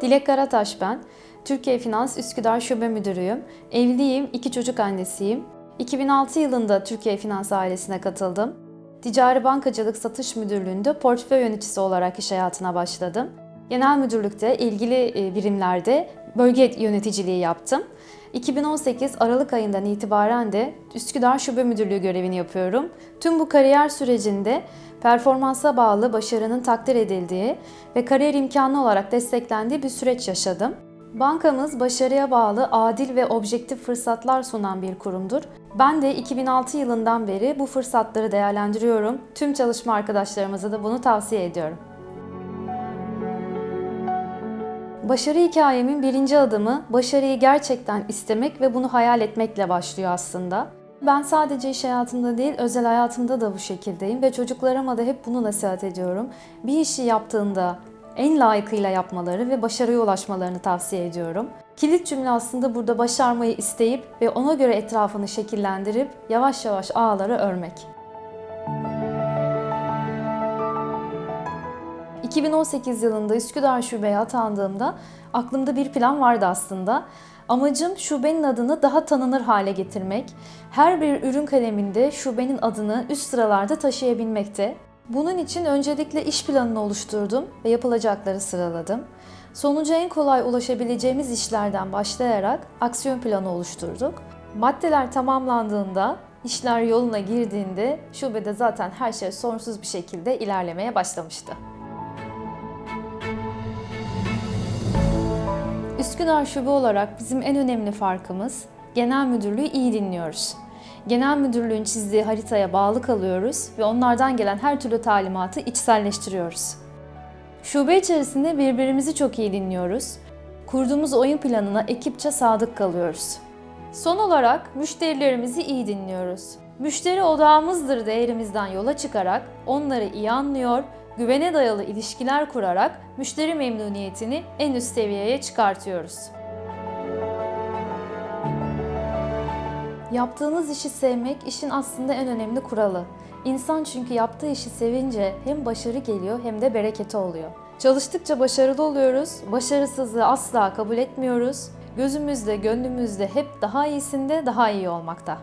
Dilek Karataş ben. Türkiye Finans Üsküdar Şube Müdürüyüm. Evliyim, iki çocuk annesiyim. 2006 yılında Türkiye Finans ailesine katıldım. Ticari Bankacılık Satış Müdürlüğü'nde portföy yöneticisi olarak iş hayatına başladım. Genel müdürlükte ilgili e, birimlerde bölge yöneticiliği yaptım. 2018 Aralık ayından itibaren de Üsküdar Şube Müdürlüğü görevini yapıyorum. Tüm bu kariyer sürecinde performansa bağlı başarının takdir edildiği ve kariyer imkanı olarak desteklendiği bir süreç yaşadım. Bankamız başarıya bağlı, adil ve objektif fırsatlar sunan bir kurumdur. Ben de 2006 yılından beri bu fırsatları değerlendiriyorum. Tüm çalışma arkadaşlarımıza da bunu tavsiye ediyorum. Başarı hikayemin birinci adımı başarıyı gerçekten istemek ve bunu hayal etmekle başlıyor aslında. Ben sadece iş hayatımda değil, özel hayatımda da bu şekildeyim ve çocuklarıma da hep bunu nasihat ediyorum. Bir işi yaptığında en layıkıyla yapmaları ve başarıya ulaşmalarını tavsiye ediyorum. Kilit cümle aslında burada başarmayı isteyip ve ona göre etrafını şekillendirip yavaş yavaş ağları örmek. 2018 yılında Üsküdar Şube'ye atandığımda aklımda bir plan vardı aslında. Amacım şubenin adını daha tanınır hale getirmek. Her bir ürün kaleminde şubenin adını üst sıralarda taşıyabilmekte. Bunun için öncelikle iş planını oluşturdum ve yapılacakları sıraladım. Sonuca en kolay ulaşabileceğimiz işlerden başlayarak aksiyon planı oluşturduk. Maddeler tamamlandığında, işler yoluna girdiğinde şubede zaten her şey sorunsuz bir şekilde ilerlemeye başlamıştı. Üsküdar Şube olarak bizim en önemli farkımız genel müdürlüğü iyi dinliyoruz. Genel müdürlüğün çizdiği haritaya bağlı kalıyoruz ve onlardan gelen her türlü talimatı içselleştiriyoruz. Şube içerisinde birbirimizi çok iyi dinliyoruz. Kurduğumuz oyun planına ekipçe sadık kalıyoruz. Son olarak müşterilerimizi iyi dinliyoruz. Müşteri odağımızdır değerimizden yola çıkarak onları iyi anlıyor, güvene dayalı ilişkiler kurarak müşteri memnuniyetini en üst seviyeye çıkartıyoruz. Yaptığınız işi sevmek işin aslında en önemli kuralı. İnsan çünkü yaptığı işi sevince hem başarı geliyor hem de bereketi oluyor. Çalıştıkça başarılı oluyoruz, başarısızlığı asla kabul etmiyoruz. Gözümüzde, gönlümüzde hep daha iyisinde, daha iyi olmakta.